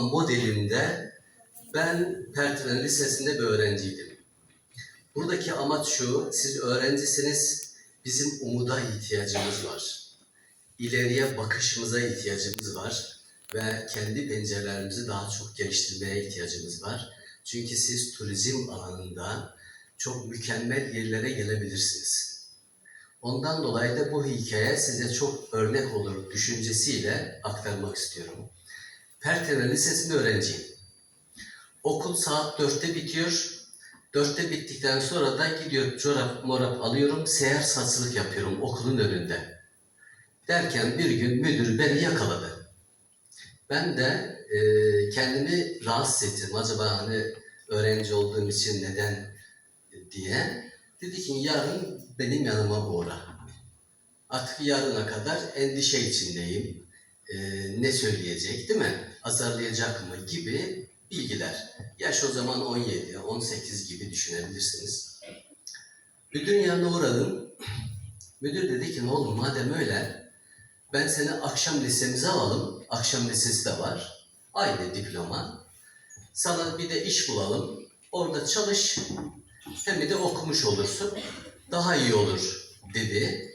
modelinde ben Pertinen Lisesi'nde bir öğrenciydim. Buradaki amaç şu, siz öğrencisiniz, bizim umuda ihtiyacımız var. İleriye bakışımıza ihtiyacımız var ve kendi pencerelerimizi daha çok geliştirmeye ihtiyacımız var. Çünkü siz turizm alanında çok mükemmel yerlere gelebilirsiniz. Ondan dolayı da bu hikaye size çok örnek olur düşüncesiyle aktarmak istiyorum. Pertene Lisesi'nde öğrenciyim. Okul saat 4'te bitiyor. 4'te bittikten sonra da gidiyor çorap morap alıyorum, seyahat saçılık yapıyorum okulun önünde. Derken bir gün müdür beni yakaladı. Ben de e, kendimi rahatsız ettim. Acaba hani öğrenci olduğum için neden diye. Dedi ki yarın benim yanıma uğra. Artık yarına kadar endişe içindeyim. E, ne söyleyecek değil mi? Azarlayacak mı gibi bilgiler. Yaş o zaman 17, 18 gibi düşünebilirsiniz. Müdürün yanına uğradım. Müdür dedi ki ne olur madem öyle ben seni akşam lisemize alalım. Akşam lisesi de var. Aynı diploma. Sana bir de iş bulalım. Orada çalış. Hem de okumuş olursun. Daha iyi olur dedi.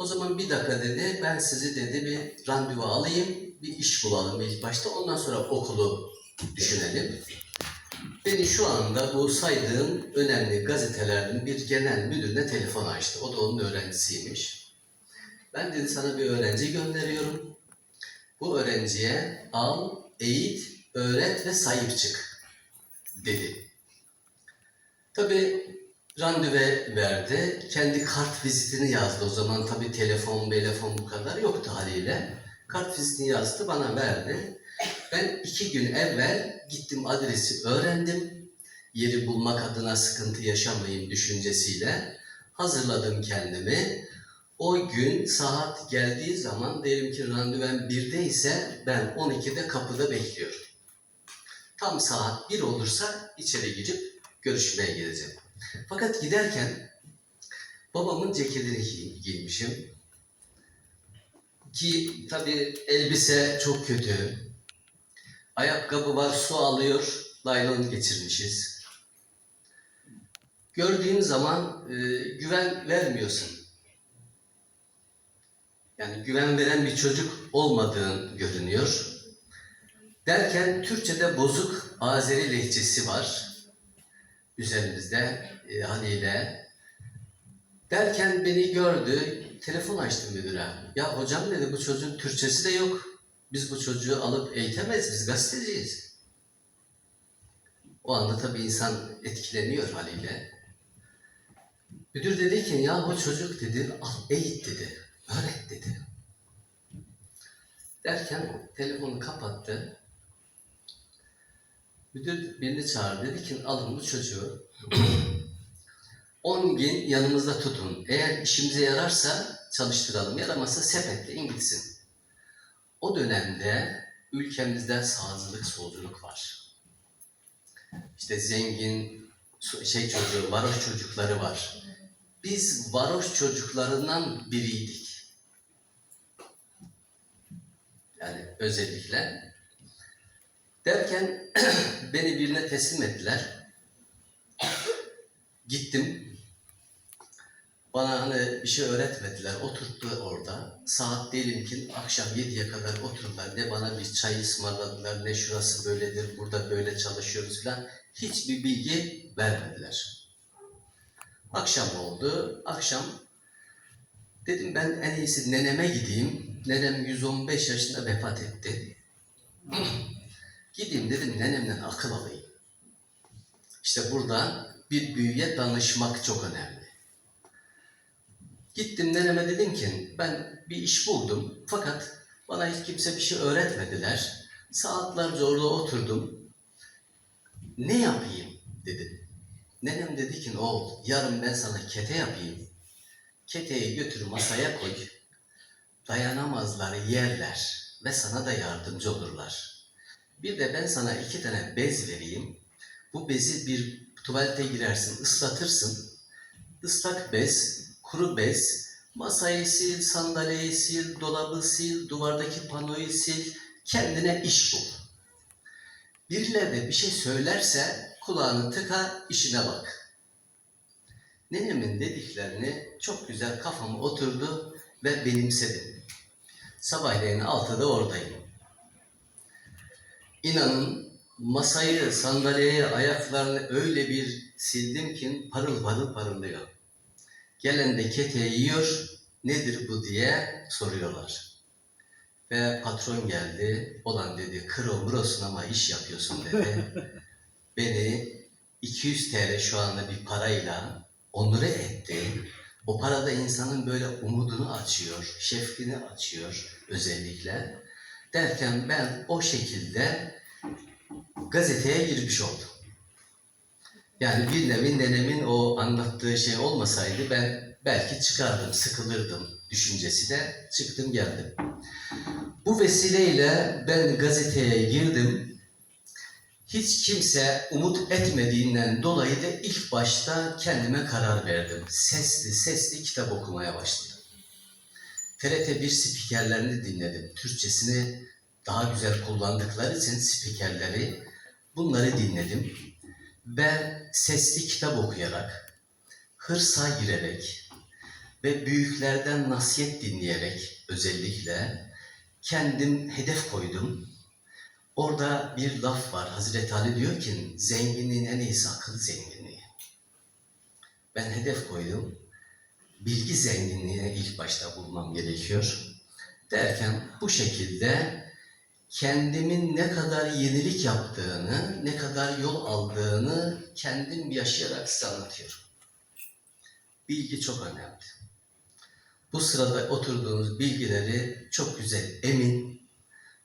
O zaman bir dakika dedi. Ben sizi dedi bir randevu alayım. Bir iş bulalım ilk başta. Ondan sonra okulu düşünelim. Beni şu anda bu saydığım önemli gazetelerden bir genel müdürüne telefon açtı. O da onun öğrencisiymiş. Ben dedi sana bir öğrenci gönderiyorum. Bu öğrenciye al, eğit, öğret ve sahip çık dedi. Tabii randevu verdi. Kendi kart vizitini yazdı. O zaman tabii telefon, telefon bu kadar yoktu haliyle. Kart vizitini yazdı, bana verdi. Ben iki gün evvel gittim adresi öğrendim. Yeri bulmak adına sıkıntı yaşamayayım düşüncesiyle hazırladım kendimi. O gün saat geldiği zaman diyelim ki randevum 1'de ise ben 12'de kapıda bekliyorum. Tam saat 1 olursa içeri girip görüşmeye gideceğim. Fakat giderken babamın ceketini giy- giymişim. Ki tabii elbise çok kötü. Ayakkabı var su alıyor. Laylon geçirmişiz. Gördüğün zaman e, güven vermiyorsun. Yani güven veren bir çocuk olmadığın görünüyor. Derken Türkçe'de bozuk Azeri lehçesi var. Üzerimizde e, haliyle. Derken beni gördü, telefon açtı müdüre. Ya hocam dedi bu çocuğun Türkçesi de yok. Biz bu çocuğu alıp eğitemeyiz, biz gazeteciyiz. O anda tabii insan etkileniyor haliyle. Müdür dedi ki ya bu çocuk dedi al eğit dedi. Öğret dedi. Derken telefonu kapattı. Müdür beni çağırdı. Dedi ki alın bu çocuğu 10 gün yanımızda tutun. Eğer işimize yararsa çalıştıralım. Yaramazsa sepetleyin gitsin. O dönemde ülkemizde sağcılık solculuk var. İşte zengin şey çocuğu, varoş çocukları var. Biz varoş çocuklarından biriydik. Yani özellikle. Derken beni birine teslim ettiler. Gittim. Bana hani bir şey öğretmediler. Oturttu orada. Saat diyelim ki akşam 7'ye kadar oturdular. Ne bana bir çay ısmarladılar, ne şurası böyledir, burada böyle çalışıyoruz falan. Hiçbir bilgi vermediler. Akşam oldu. Akşam dedim ben en iyisi neneme gideyim. Nenem 115 yaşında vefat etti. Gideyim dedim nenemden akıl alayım. İşte burada bir büyüye danışmak çok önemli. Gittim neneme dedim ki ben bir iş buldum fakat bana hiç kimse bir şey öğretmediler. Saatlerce orada oturdum. Ne yapayım dedim. Nenem dedi ki oğul yarın ben sana kete yapayım. Keteyi götür masaya koy. Dayanamazlar yerler ve sana da yardımcı olurlar. Bir de ben sana iki tane bez vereyim. Bu bezi bir tuvalete girersin, ıslatırsın. Islak bez, kuru bez, masayı sil, sandalyeyi sil, dolabı sil, duvardaki panoyu sil, kendine iş bul. Birileri bir şey söylerse kulağını tıka işine bak. Nenemin dediklerini çok güzel kafama oturdu ve benimsedim. Sabahleyin altıda oradayım. İnanın masayı, sandalyeyi, ayaklarını öyle bir sildim ki parıl parıl parıldıyor. Gelen de keteği yiyor, nedir bu diye soruyorlar. Ve patron geldi, olan dedi, kro mrosun ama iş yapıyorsun dedi. Beni 200 TL şu anda bir parayla onure etti. O parada insanın böyle umudunu açıyor, şefkini açıyor özellikle. Derken ben o şekilde gazeteye girmiş oldum. Yani bir nevi nenemin o anlattığı şey olmasaydı ben belki çıkardım, sıkılırdım düşüncesi de çıktım geldim. Bu vesileyle ben gazeteye girdim. Hiç kimse umut etmediğinden dolayı da ilk başta kendime karar verdim. Sesli sesli kitap okumaya başladım. TRT1 spikerlerini dinledim. Türkçesini daha güzel kullandıkları için spikerleri bunları dinledim. Ve sesli kitap okuyarak, hırsa girerek ve büyüklerden nasihat dinleyerek özellikle kendim hedef koydum. Orada bir laf var. Hazreti Ali diyor ki zenginliğin en iyisi akıl zenginliği. Ben hedef koydum. Bilgi zenginliğine ilk başta bulmam gerekiyor. Derken bu şekilde kendimin ne kadar yenilik yaptığını, ne kadar yol aldığını kendim yaşayarak size anlatıyorum. Bilgi çok önemli. Bu sırada oturduğunuz bilgileri çok güzel emin,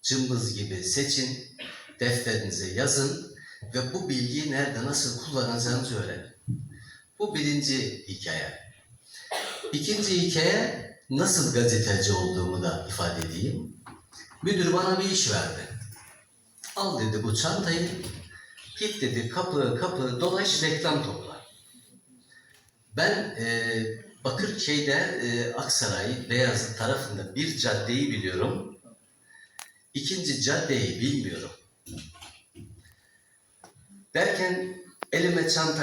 cımbız gibi seçin, defterinize yazın ve bu bilgiyi nerede nasıl kullanacağınızı öğrenin. Bu birinci hikaye. İkinci hikaye nasıl gazeteci olduğumu da ifade edeyim. Müdür bana bir iş verdi. Al dedi bu çantayı, git dedi kapı kapı dolaş reklam topla. Ben e, Bakırköy'de e, Aksaray, Beyazıt tarafında bir caddeyi biliyorum. İkinci caddeyi bilmiyorum. Derken elime çanta